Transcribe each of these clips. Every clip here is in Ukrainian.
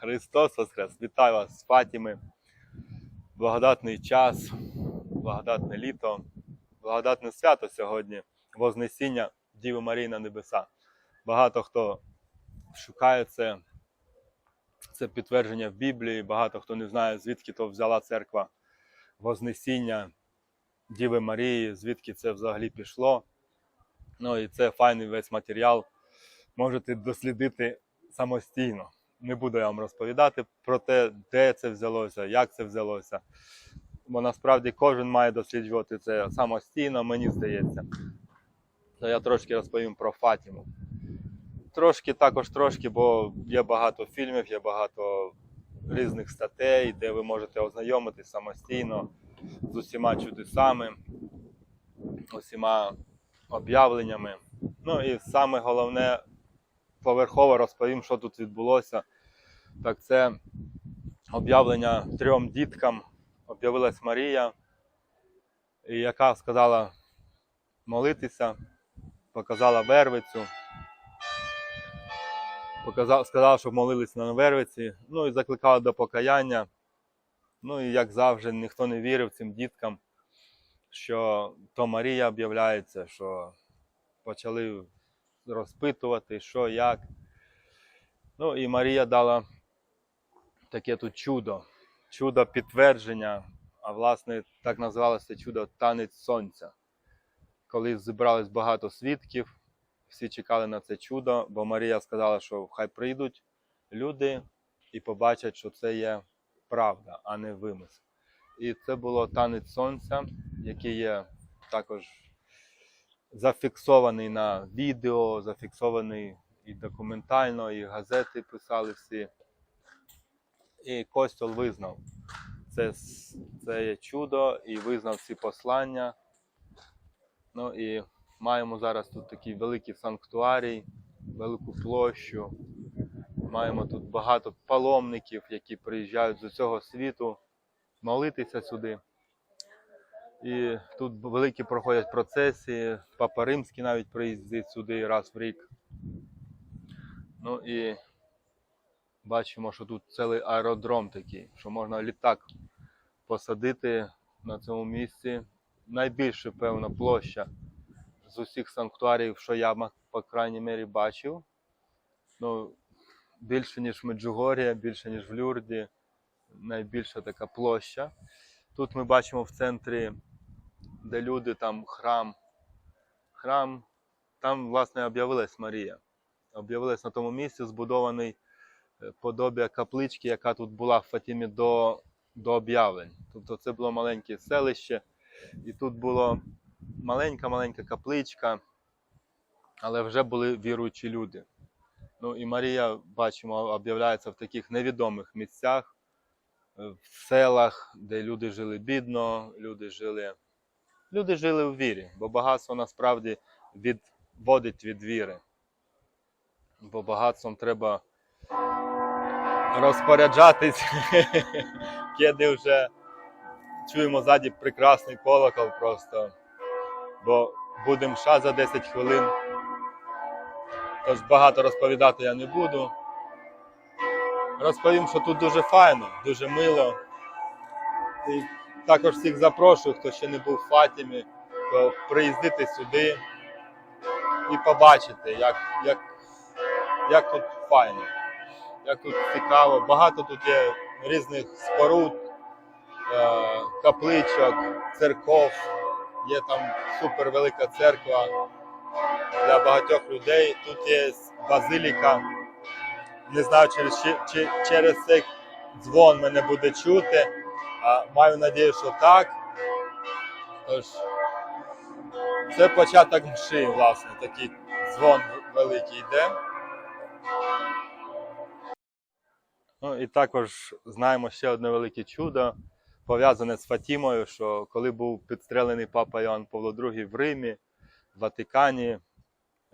Христос Воскрес! Вітаю вас з Фатіми. Благодатний час, благодатне літо, благодатне свято сьогодні, Вознесіння Діви Марії на небеса. Багато хто шукає це, це підтвердження в Біблії, багато хто не знає, звідки то взяла церква Вознесіння Діви Марії, звідки це взагалі пішло. Ну і це файний весь матеріал. Можете дослідити самостійно. Не буду я вам розповідати про те, де це взялося, як це взялося. Бо насправді кожен має досліджувати це самостійно, мені здається. То я трошки розповім про Фатіму. Трошки також трошки, бо є багато фільмів, є багато різних статей, де ви можете ознайомитись самостійно з усіма чудесами, усіма об'явленнями. Ну і саме головне, поверхово розповім, що тут відбулося. Так це об'явлення трьом діткам. Об'явилась Марія, яка сказала молитися, показала вервицю. Показав, сказала, щоб молились на вервиці, ну і закликала до покаяння. Ну і як завжди, ніхто не вірив цим діткам, що то Марія об'являється, що почали розпитувати, що, як. Ну і Марія дала таке тут чудо, чудо підтвердження, а власне так називалося чудо танець сонця. Коли зібралось багато свідків, всі чекали на це чудо, бо Марія сказала, що хай прийдуть люди і побачать, що це є правда, а не вимисел. І це було танець сонця, який є також зафіксований на відео, зафіксований і документально, і газети писали всі. І Костюл визнав це, це є чудо і визнав ці послання. Ну і маємо зараз тут такий великий санктуарій, велику площу. Маємо тут багато паломників, які приїжджають з усього світу молитися сюди. І тут великі проходять процесії, Папа Римський навіть приїздить сюди раз в рік. Ну і бачимо, що тут цілий аеродром такий, що можна літак посадити на цьому місці. Найбільша, певна, площа з усіх санктуарів, що я, по крайній мірі, бачив. Ну, більше, ніж в Меджугор'я, більше, ніж в Люрді. Найбільша така площа. Тут ми бачимо в центрі, де люди, там храм. Храм, там, власне, об'явилась Марія. Об'явилась на тому місці, збудований е, подобія каплички, яка тут була в Фатімі до, до об'явлень. Тобто це було маленьке селище, і тут була маленька-маленька капличка, але вже були віруючі люди. Ну і Марія, бачимо, об'являється в таких невідомих місцях, е, в селах, де люди жили бідно, люди жили, люди жили в вірі, бо багатство насправді відводить від віри. Бо багатством треба розпоряджатись, коли вже чуємо ззаді прекрасний колокол просто. Бо буде мша за 10 хвилин. Тож багато розповідати я не буду. Розповім, що тут дуже файно, дуже мило. Також всіх запрошую, хто ще не був в Фатімі, то приїздити сюди і побачити, як, як, як тут файно, як тут цікаво. Багато тут є різних споруд, е, капличок, церков. Є там супер велика церква для багатьох людей. Тут є базиліка. Не знаю, через, чи, через цей дзвон мене буде чути. А маю надію, що так. Тож, це початок мши, власне, такий дзвон великий йде. Ну і також знаємо ще одне велике чудо, пов'язане з Фатімою, що коли був підстрелений папа Іоанн Павло II в Римі, в Ватикані,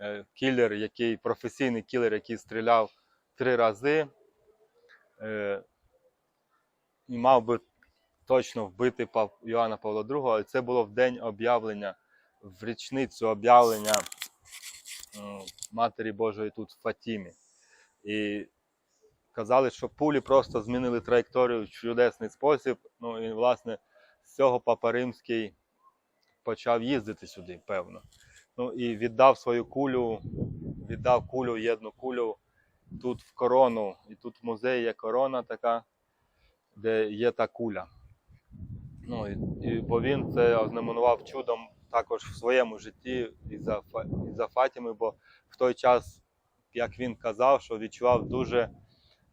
е, кілер, який професійний кілер, який стріляв три рази, е, і мав би точно вбити Іоанна Павла II, але це було в день об'явлення, в річницю об'явлення Матері Божої тут в Фатімі. І казали, що пулі просто змінили траєкторію в чудесний спосіб. Ну і власне з цього Папа Римський почав їздити сюди, певно. Ну і віддав свою кулю, віддав кулю, єдну кулю тут в корону. І тут в музеї є корона така, де є та куля. Ну, і, і, бо він це ознаменував чудом також в своєму житті і за, і за Фатіми, бо в той час, як він казав, що відчував дуже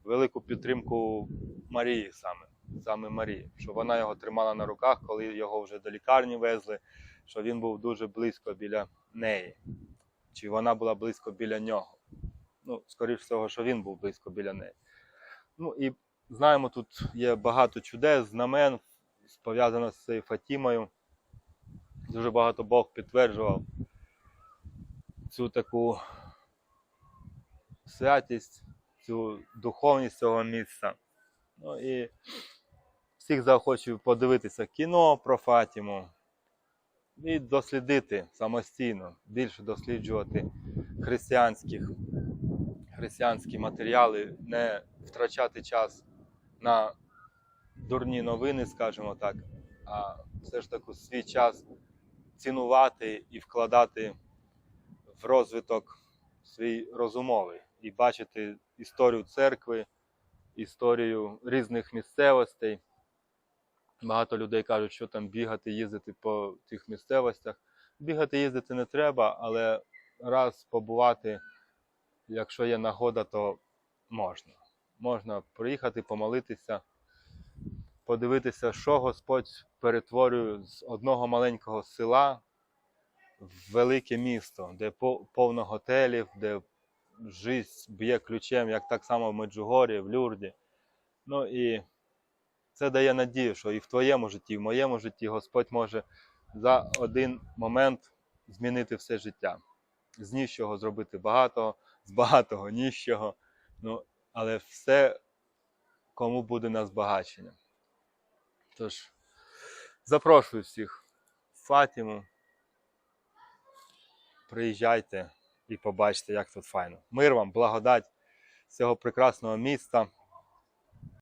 велику підтримку Марії саме, саме Марії, що вона його тримала на руках, коли його вже до лікарні везли, що він був дуже близько біля неї, чи вона була близько біля нього. Ну, скоріш всього, що він був близько біля неї. Ну і знаємо, тут є багато чудес, знамен, пов'язано з цією Фатімою. Дуже багато Бог підтверджував цю таку святість, цю духовність цього місця. Ну і всіх заохочую подивитися кіно про Фатіму і дослідити самостійно, більше досліджувати християнських, християнські матеріали, не втрачати час на дурні новини, скажімо так, а все ж таки свій час цінувати і вкладати в розвиток свій розумовий і бачити історію церкви, історію різних місцевостей. Багато людей кажуть, що там бігати, їздити по цих місцевостях. Бігати, їздити не треба, але раз побувати, якщо є нагода, то можна. Можна приїхати, помолитися, подивитися, що Господь перетворює з одного маленького села в велике місто, де повно готелів, де життя б'є ключем, як так само в Меджугорі, в Люрді. Ну і це дає надію, що і в твоєму житті, і в моєму житті Господь може за один момент змінити все життя. З ніщого зробити багато, з багатого ніщого. Ну, але все кому буде на збагачення. Тож, запрошую всіх в Фатіму. Приїжджайте і побачите, як тут файно. Мир вам, благодать цього прекрасного міста,